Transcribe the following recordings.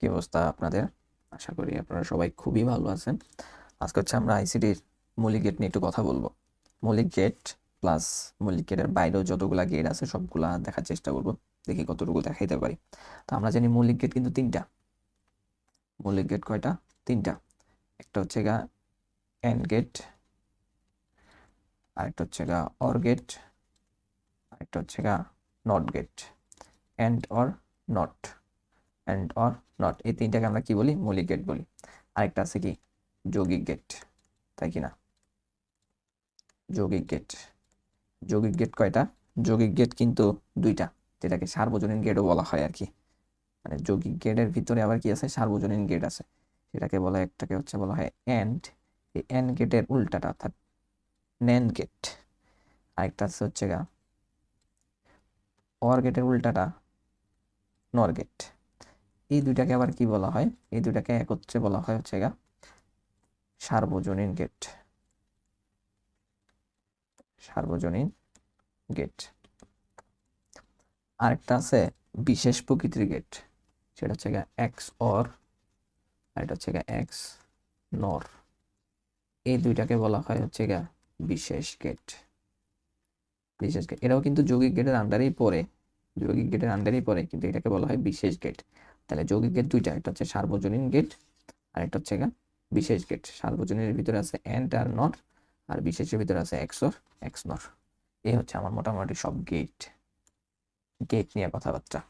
কি অবস্থা আপনাদের? আশা করি আপনারা সবাই খুবই ভালো আছেন। আজকে হচ্ছে আমরা আইসিটির মৌলিক গেট নিয়ে একটু কথা বলব। মৌলিক গেট প্লাস মৌলিক গেটের বাইরেও যতগুলা গেট আছে সবগুলা দেখার চেষ্টা করব। দেখি কতটুকু দেখাইতে পারি। তো আমরা জানি মৌলিক গেট কিন্তু তিনটা। মৌলিক গেট কয়টা? তিনটা। একটা হচ্ছে গা এন্ড গেট আরেকটা হচ্ছে গা অর গেট আরেকটা হচ্ছে গা not gate and or not and or not এই তিনটাকে আমরা কি বলি? মৌলিক গেট বলি। আরেকটা আছে কি? যৌগিক গেট তাই কি না যৌগিক গেট যৌগিক গেট কয়টা? যৌগিক গেট কিন্তু দুইটা, যেটাকে সার্বজনীন গেটও বলা হয় আর কি। মানে যৌগিক গেটের ভিতরে আবার কি আছে? সার্বজনীন গেট আছে। সেটাকে বলা হয় একটাকে হচ্ছে বলা হয় এন্ড এই এন্ড গেটের উল্টাটা, অর্থাৎ ন্যান গেট আরেকটা আছে হচ্ছে গা অর গেটের উল্টাটা নর গেট এই দুইটাকে আবার কি বলা হয়? এই দুইটাকে একত্রে বলা হয় হচ্ছে গা সার্বজনীন গেট সার্বজনীন গেট আরেকটা আছে বিশেষ প্রকৃতির গেট সেটা হচ্ছে গা এক্স অর এটা হচ্ছে গা এক্স নর এই দুইটাকে বলা হয় হচ্ছে গা বিশেষ গেট বিশেষ গেট এরাও কিন্তু যৌগিক গেটের আন্ডারেই পড়ে, যৌগিক গেটের আন্ডারেই পড়ে, কিন্তু এটাকে বলা হয় বিশেষ গেট তাহলে যৌগিক গেট দুইটা, একটা হচ্ছে সার্বজনীন গেট আর একটা হচ্ছে বিশেষ গেট সার্বজনীনের ভিতরে আছে এন্ড আর নট আর বিশেষের ভিতরে আছে এক্সর এক্স নর এই হচ্ছে আমার মোটামুটি সব গেট গেট নিয়ে কথাবার্তা।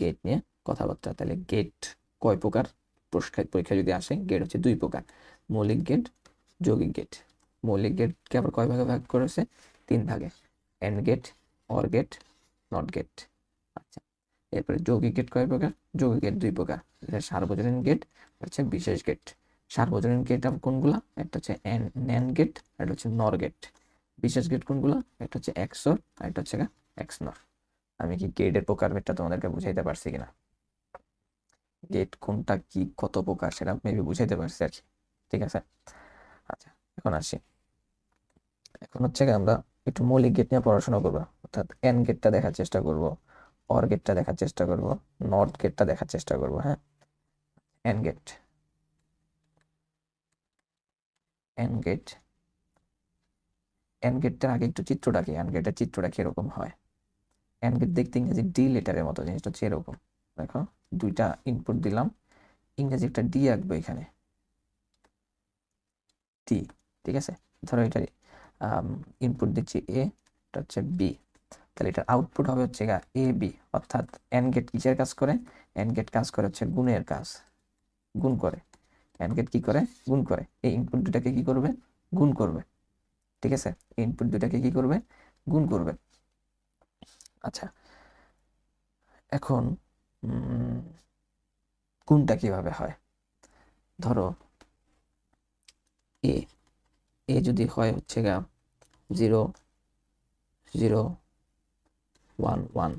গেট নিয়ে কথাবার্তা। তাহলে গেট কয় প্রকার? পরীক্ষা যদি আসে গেট হচ্ছে দুই প্রকার। মৌলিক গেট যৌগিক গেট মৌলিক গেটকে আবার কয় ভাগে ভাগ করেছে? তিন ভাগে। And gate or gate not gate এরপরে যৌগিক গেট কয় প্রকার? যৌগিক গেট দুই প্রকার। সার্বজনীন গেট হচ্ছে বিশেষ গেট সার্বজনীন গেট কোনগুলা? একটা হচ্ছে ন্যান গেট একটা হচ্ছে নর গেট বিশেষ গেট কোনগুলা? একটা হচ্ছে এক্সর, আর একটা হচ্ছে এক্স নর আমি কি গেটের প্রকারভেদটা তোমাদেরকে বুঝাইতে পারছি কিনা? গেট কোনটা কি, কত প্রকার, সেটা মেবি বুঝাইতে পারছি আর কি। ঠিক আছে? আচ্ছা এখন আসি। এখন হচ্ছে আমরা একটু মৌলিক গেট নিয়ে পড়াশোনা করব। অর্থাৎ এন গেটটা দেখার চেষ্টা করব। অর গেটটা দেখার চেষ্টা করব নর্থ গেটটা দেখার চেষ্টা করব হ্যাঁ? And gate and gate and গেটটার আগে একটু চিত্রটা কি এন গেটের চিত্রটা কীরকম হয়? এন গেট দেখতে ইংরেজি ডি লেটারের মতো, জিনিসটা হচ্ছে এরকম। দেখো, দুইটা ইনপুট দিলাম, ইংরেজি একটা ডি আঁকবো এখানে। ডি ঠিক আছে? ধরো এটা ইনপুট দিচ্ছি এ এটা হচ্ছে বি তাহলে এটার আউটপুট হবে হচ্ছে গা এ বি অর্থাৎ এন গেট কিসের কাজ করে? এন গেট কাজ করে হচ্ছে গুণের কাজ। গুণ করে। এন গেট কি করে? গুণ করে। এই ইনপুট দুটাকে কি করবে? গুণ করবে। ঠিক আছে? ইনপুট দুটাকে কি করবে? গুণ করবে। আচ্ছা। এখন গুণটা কীভাবে হয়? ধরো এ এ যদি হয় হচ্ছে গা zero zero one one.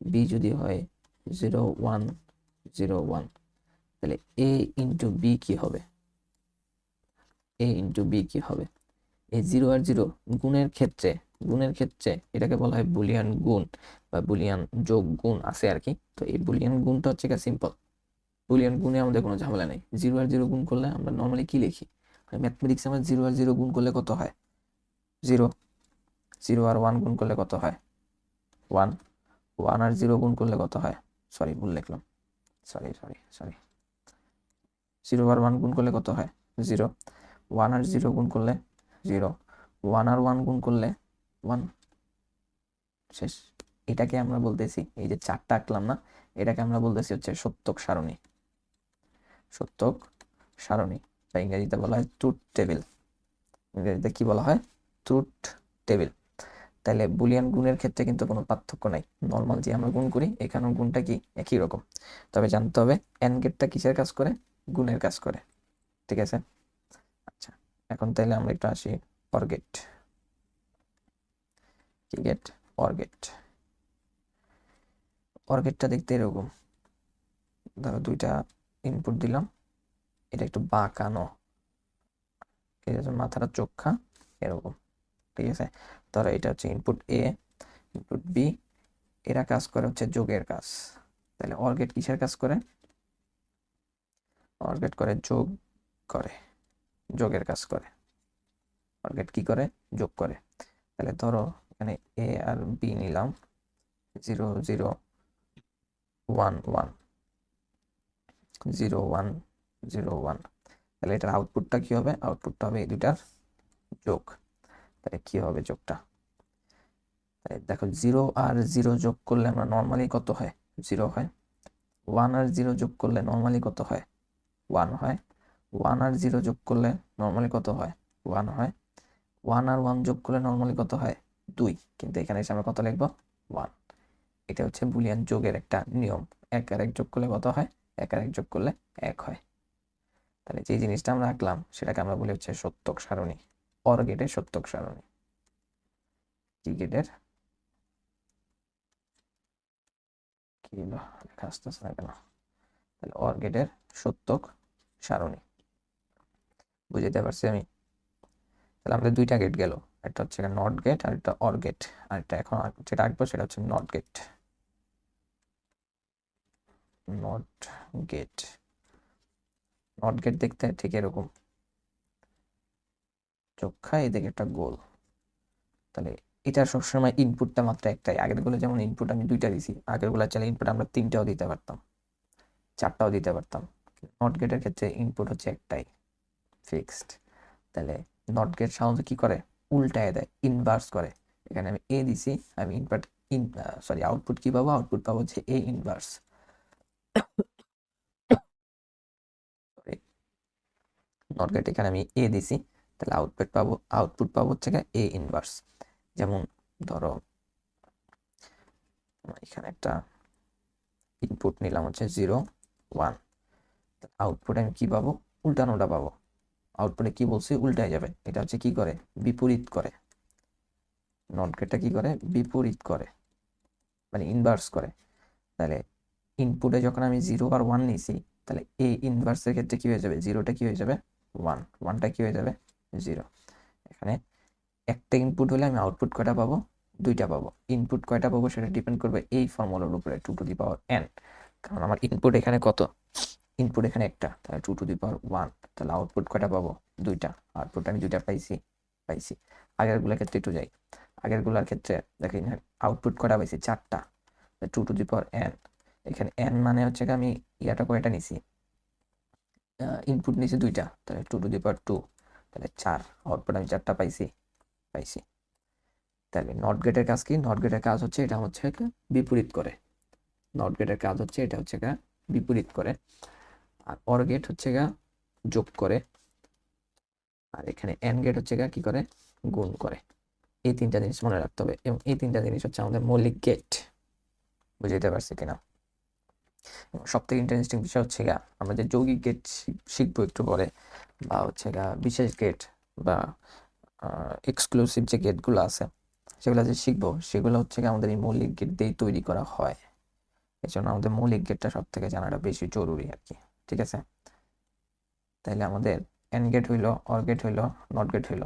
B যদি হয় জিরো ওয়ান জিরো ওয়ান তাহলে এ ইন্টু বি কি হবে? এ ইন্টু বি কি হবে? জিরো আর জিরো গুণের ক্ষেত্রে গুণের ক্ষেত্রে এটাকে বলা হয় বুলিয়ান গুণ বা বুলিয়ান যোগ গুণ আছে আর কি। তো এই বুলিয়ান গুণটা হচ্ছে সিম্পল বুলিয়ান গুণে আমাদের কোনো ঝামেলা নেই। জিরো আর জিরো গুণ করলে আমরা নর্মালি কি লিখি? ম্যাথমেটিক্সে আমরা জিরো আর জিরো গুণ করলে কত হয়? জিরো জিরো আর ওয়ান গুণ করলে কত হয়? ওয়ান ওয়ান আর জিরো গুণ করলে কত হয়? সরি ভুল লিখলাম। সরি সরি সরি জিরো আর ওয়ান গুণ করলে কত হয়? জিরো ওয়ান আর জিরো গুণ করলে জিরো ওয়ান আর ওয়ান গুণ করলে ওয়ান। শেষ। এটাকে আমরা বলতেছি, এই যে চারটা আঁকলাম না, এটাকে আমরা বলতেছি হচ্ছে সত্যক সারণী। সত্যক সারণী। বা ইংরেজিতে বলা হয় ট্রুথ টেবিল ইংরেজিতে কি বলা হয়? ট্রুথ টেবিল তাহলে বুলিয়ান গুণের ক্ষেত্রে কিন্তু কোনো পার্থক্য নাই। নর্মাল যে আমরা গুণ করি এখানেও গুণটা কি? একই রকম। তবে জানতে হবে এন গেটটা কিসের কাজ করে? গুণের কাজ করে। ঠিক আছে? আচ্ছা এখন তাহলে আমরা একটু আসি অর্গেট কি গেট অর্গেট অর্গেটটা দেখতে এরকম। ধরো দুইটা ইনপুট দিলাম। এটা একটু বাঁকানো। ঠিক আছে? মাথাটা চোখা, এরকম। ঠিক আছে? ধরো এটা হচ্ছে ইনপুট এ ইনপুট বি এরা কাজ করে হচ্ছে যোগের কাজ। তাহলে অর গেট কিসের কাজ করে? অর গেট করে যোগ করে, যোগের কাজ করে। অর গেট কি করে? যোগ করে। তাহলে ধরো এখানে এ আর বি নিলাম zero zero one one zero one zero one তাহলে এটার আউটপুটটা কি হবে? আউটপুটটা হবে এই দুটার যোগ। তাহলে কি হবে যোগটা? তাহলে দেখো জিরো আর জিরো যোগ করলে আমরা নর্মালি কত হয়? জিরো হয়। ওয়ান আর জিরো যোগ করলে নর্মালি কত হয়? ওয়ান হয়। ওয়ান আর জিরো যোগ করলে নর্মালি কত হয়? ওয়ান হয়। ওয়ান আর ওয়ান যোগ করলে নর্মালি কত হয়? দুই। কিন্তু এখানে এসে আমরা কত লিখব? ওয়ান এটা হচ্ছে বুলিয়ান যোগের একটা নিয়ম। এক আর এক যোগ করলে কত হয়? এক আর এক যোগ করলে এক হয়। তাহলে যে জিনিসটা আমরা আঁকলাম, সেটাকে আমরা বলি হচ্ছে সত্যক সারণী। অর গেটের সত্যক সারণী। কি গেটের অর গেটের সত্যক সারণী। বুঝতে পারছি আমি? তাহলে আমাদের দুইটা গেট গেল। একটা হচ্ছে নট গেট আর একটা অর গেট আর একটা এখন যেটা আঁকবো সেটা হচ্ছে not gate not gate not gate দেখতে ঠিক এরকম। চোখা এদিকে একটা গোল। তাহলে এটা সবসময় ইনপুটটা মাত্র একটাই। আগেরগুলো যেমন ইনপুট আমি দুইটা দিছি, আগেরগুলো চাইলে ইনপুট আমরা তিনটাও দিতে পারতাম, চারটাও দিতে পারতাম। নট গেটের ক্ষেত্রে ইনপুট হচ্ছে একটাই ফিক্সড তাহলে নট গেট সাধারণত কি করে? উল্টায় দেয় ইনভার্স করে। এখানে আমি এ দিছি, আমি ইনপুট ইন সরি আউটপুট কি পাবো? আউটপুট পাবো হচ্ছে এ ইনভার্স নট গেট এখানে আমি এ দিছি তাহলে আউটপুট পাবো আউটপুট পাবো হচ্ছে এ ইনভার্স যেমন ধরো এখানে একটা ইনপুট নিলাম হচ্ছে জিরো ওয়ান আউটপুট আমি কি পাবো? উল্টানোটা পাবো। আউটপুটে কি বলছি? উল্টায় যাবে। এটা হচ্ছে কি করে? বিপরীত করে। নট গেটটা কি করে? বিপরীত করে। মানে ইনভার্স করে। তাহলে ইনপুটে যখন আমি জিরো আর ওয়ান নিয়েছি তাহলে এ ইনভার্সের ক্ষেত্রে কি হয়ে যাবে? জিরোটা কি হয়ে যাবে? ওয়ান ওয়ানটা কি হয়ে যাবে? জিরো। এখানে একটা ইনপুট হলে আমি আউটপুট কয়টা পাবো? দুইটা পাবো। ইনপুট কয়টা পাবো সেটা ডিপেন্ড করবে এই ফর্মুলার উপরে two to the power N কারণ আমার ইনপুট এখানে কত? ইনপুট এখানে একটা, তাহলে two to the power one তাহলে আউটপুট কয়টা পাবো? দুইটা। আউটপুট আমি দুইটা পাইছি পাইছি। আগেরগুলোর ক্ষেত্রে একটু যাই। আগেরগুলোর ক্ষেত্রে দেখি আউটপুট কয়টা পাইছি? চারটা। Two to the power N এখানে এন মানে হচ্ছে আমি ইয়াটা কয়টা নিছি? ইনপুট নিছি দুইটা। তাহলে two to the power two তাহলে চার আউটপুট আমি চারটা পাইছি পাইছি। তাহলে নট গেটের কাজ কি? নট গেটের কাজ হচ্ছে, এটা হচ্ছে বিপরীত করে। নট গেটের কাজ হচ্ছে, এটা হচ্ছে বিপরীত করে। আর অর গেট হচ্ছে গা যোগ করে। আর এখানে এন গেট হচ্ছে গা কি করে? গুণ করে। এই তিনটা জিনিস মনে রাখতে হবে। এবং এই তিনটা জিনিস হচ্ছে আমাদের মৌলিক গেট বুঝতে পারছি কিনা সব থেকে ইন্টারেস্টিং বিষয় হচ্ছে গা, আমরা যে যৌগিক গেট শিখব একটু পরে বা হচ্ছে বিশেষ গেট বা এক্সক্লুসিভ যে গেটগুলো আছে, সেগুলো যে শিখব, সেগুলো হচ্ছে আমাদের এই মৌলিক গেট দিয়েই তৈরি করা হয়। এই জন্য আমাদের মৌলিক গেটটা সব থেকে জানাটা বেশি জরুরি আর কি, ঠিক আছে? তাইলে আমাদের এন গেট হইল অর গেট হইল নট গেট হইল।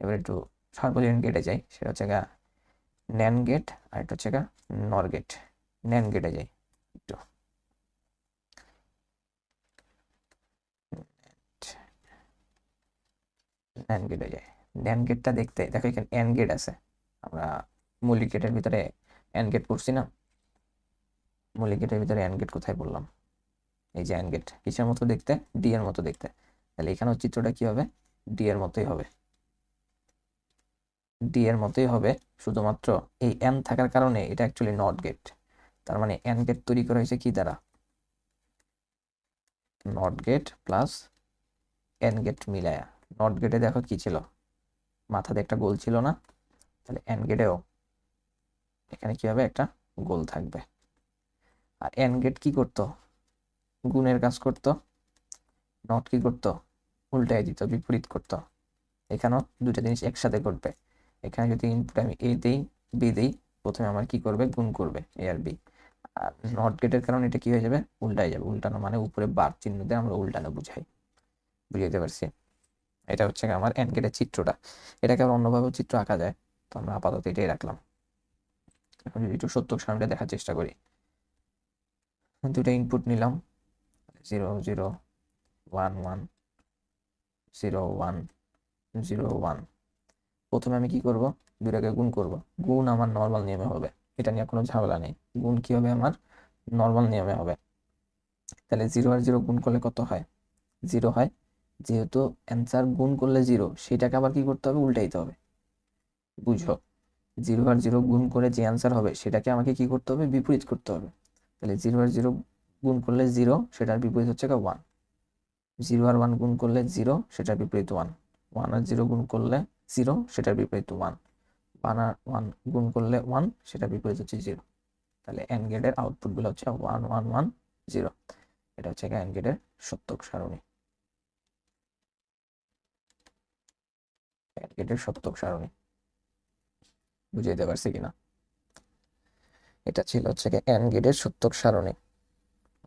এবার একটু সর্বজনীন গেটে যাই, সেটা হচ্ছে গা ন্যান গেট আর এটা হচ্ছে গা নর গেট ন্যান গেটে যাই একটু ন্যান গেটে যাই ন্যান গেটটা দেখতে, দেখো এখানে এন গেট আছে। আমরা মৌলিক গেটের ভিতরে এন গেট করছি না। মৌলিক গেটের ভিতরে এন গেট কোথায় বললাম? এই যে এন গেট কিসের মতো দেখতে? ডি এর মতো দেখতে। তাহলে এখানেও চিত্রটা কি হবে? ডি এর মতোই হবে। ডি এর মতোই হবে, শুধুমাত্র এই এন থাকার কারণে এটা অ্যাকচুয়ালি নট গেট তার মানে এন গেট তৈরি করা হয়েছে কি দ্বারা? Not gate plus and gate মিলায়া। Not গেটে দেখো কি ছিল? মাথাতে একটা গোল ছিল না। তাহলে এন গেটেও এখানে কি হবে? একটা গোল থাকবে। আর এন গেট কি করতো? গুণের কাজ করতো। নট কি করতো? উল্টাই দিত, বিপরীত করতো। এখানেও দুটা জিনিস একসাথে করবে এখানে যদি ইনপুট আমি এ দিই বি দিই, প্রথমে আমার কি করবে? গুণ করবে এ আর বি আর নট গেটের কারণে এটা কি হয়ে যাবে? উল্টাই যাবে। উল্টানো মানে উপরে বার চিহ্ন দিয়ে আমরা উল্টানো বুঝাই। বুঝাইতে পারছি? এটা হচ্ছে আমার এন গেটের চিত্রটা। এটাকে আবার অন্যভাবেও চিত্র আঁকা যায়। তো আমরা আপাতত এটাই রাখলাম। এখন যদি একটু সত্য সামনে দেখার চেষ্টা করি। দুটো ইনপুট নিলাম। Zero zero one one zero one zero one প্রথমে আমি কি করব? দুটাকে গুণ করব। গুণ আমার নর্মাল নিয়মে হবে। এটা নিয়ে কোনো ঝামেলা নেই। গুণ কি হবে আমার? নর্মাল নিয়মে হবে। তাহলে জিরো আর জিরো গুণ করলে কত হয়? জিরো হয় যেহেতু অ্যান্সার গুণ করলে জিরো সেটাকে আবার কি করতে হবে? উল্টাইতে হবে। বুঝো জিরো আর জিরো গুণ করে যে অ্যান্সার হবে, সেটাকে আমাকে কি করতে হবে? বিপরীত করতে হবে। তাহলে জিরো আর জিরো গুণ করলে জিরো সেটার বিপরীত হচ্ছে ওয়ান জিরো আর ওয়ান গুণ করলে জিরো সেটার বিপরীত ওয়ান ওয়ান আর জিরো গুণ করলে জিরো সেটার বিপরীত ওয়ান ওয়ান আর ওয়ান গুণ করলে ওয়ান সেটার বিপরীত হচ্ছে জিরো তাহলে এন গেটের আউটপুটগুলো হচ্ছে ওয়ান ওয়ান ওয়ান জিরো এটা হচ্ছে এন গেটের সত্যক সারণী। গেটের সত্যক সারণী। বুঝাইতে পারছি কিনা? এটা ছিল হচ্ছে এন গেটের সত্যক সারণী।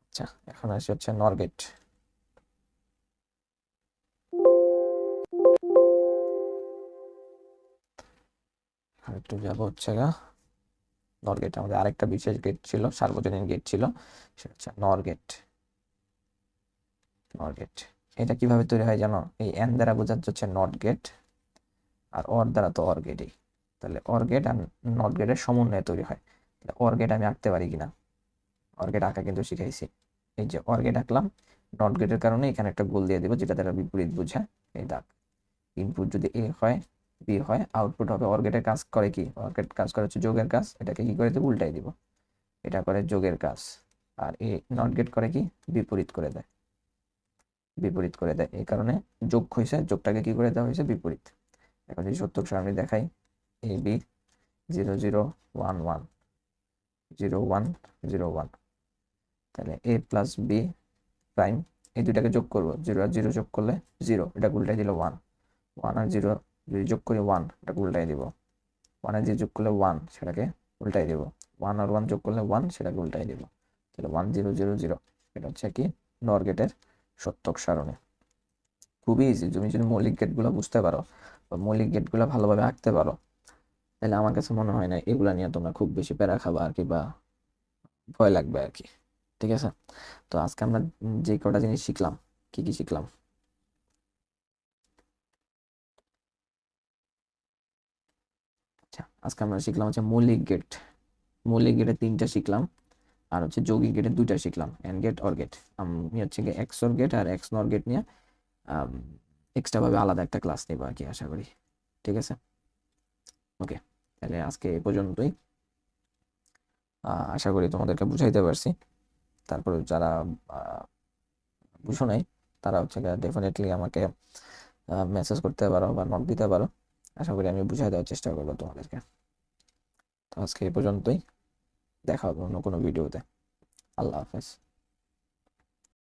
আচ্ছা এখন আসি হচ্ছে নর গেট একটু যাব হচ্ছে গা নর গেট আমাদের আরেকটা বিশেষ গেট ছিল, সার্বজনীন গেট ছিল, সেটা হচ্ছে নর গেট নর গেট এটা কীভাবে তৈরি হয় জানো? এই এন দ্বারা বোঝাচ্ছে হচ্ছে নট গেট আর অর দ্বারা তো অর গেটই তাহলে অর গেট আর নট গেটের সমন্বয়ে তৈরি হয়। তাহলে অর গেট আমি আঁকতে পারি কিনা? অর গেট আঁকা কিন্তু শিখাইছি। এই যে অর গেট আঁকলাম নট গেটের কারণে এখানে একটা গোল দিয়ে দিব যেটা দ্বারা বিপরীত বোঝায় এই দাগ। ইনপুট যদি এ হয় বি হয় আউটপুট হবে অর গেটের কাজ করে কি? অর গেট কাজ করে হচ্ছে যোগের কাজ, এটাকে কি করে দেবো? উল্টাই দিব। এটা করে যোগের কাজ। আর এ নট গেট করে কি? বিপরীত করে দেয়। বিপরীত করে দেয়। এই কারণে যোগ হয়েছে যোগটাকে কি করে দেওয়া হয়েছে বিপরীত। এখন যদি সত্যক সারণী দেখাই A B zero zero one one zero one zero one তাহলে এ প্লাস বি প্রাইম এই দুটাকে যোগ করব জিরো আর জিরো যোগ করলে জিরো এটা উল্টাই দিল ওয়ান ওয়ান আর জিরো যদি যোগ করি ওয়ান এটা উল্টাই দিব। ওয়ান আর জিরো যোগ করলে ওয়ান সেটাকে উল্টাই দিব। ওয়ান আর ওয়ান যোগ করলে ওয়ান সেটাকে উল্টাই দিব। তাহলে ওয়ান জিরো জিরো জিরো এটা হচ্ছে কি নর গেটের সত্যক সারণী। খুবই ইজি তুমি যদি মৌলিক গেটগুলো বুঝতে পারো বা মৌলিক গেটগুলো ভালোভাবে আঁকতে পারো। তাহলে আমার কাছে মনে হয় না এগুলা নিয়ে তোমরা খুব বেশি প্যারা খাবা আর কি বা ভয় লাগবে আর কি, ঠিক আছে? তো আজকে আমরা যে কটা জিনিস শিখলাম, কি কি শিখলাম? আচ্ছা আজকে আমরা শিখলাম হচ্ছে মৌলিক গেট। মৌলিক গেটের তিনটা শিখলাম আর হচ্ছে যৌগিক গেটের দুইটা শিখলাম, এন গেট, অর গেট। আমি হচ্ছে এক্স অর গেট আর এক্স নর গেট নিয়ে এক্সট্রা ভাবে আলাদা একটা ক্লাস নেব আর কি, আশা করি। ঠিক আছে? ওকে তাহলে আজকে এ পর্যন্তই। আশা করি তোমাদেরকে বুঝাইতে পারছি। তারপরে যারা বুঝো নাই, তারা হচ্ছে ডেফিনেটলি আমাকে মেসেজ করতে পারো বা নক দিতে পারো। আশা করি আমি বুঝাই দেওয়ার চেষ্টা করব তোমাদেরকে। তো আজকে এই পর্যন্তই। দেখা হবে অন্য কোনো ভিডিওতে আল্লাহ হাফেজ।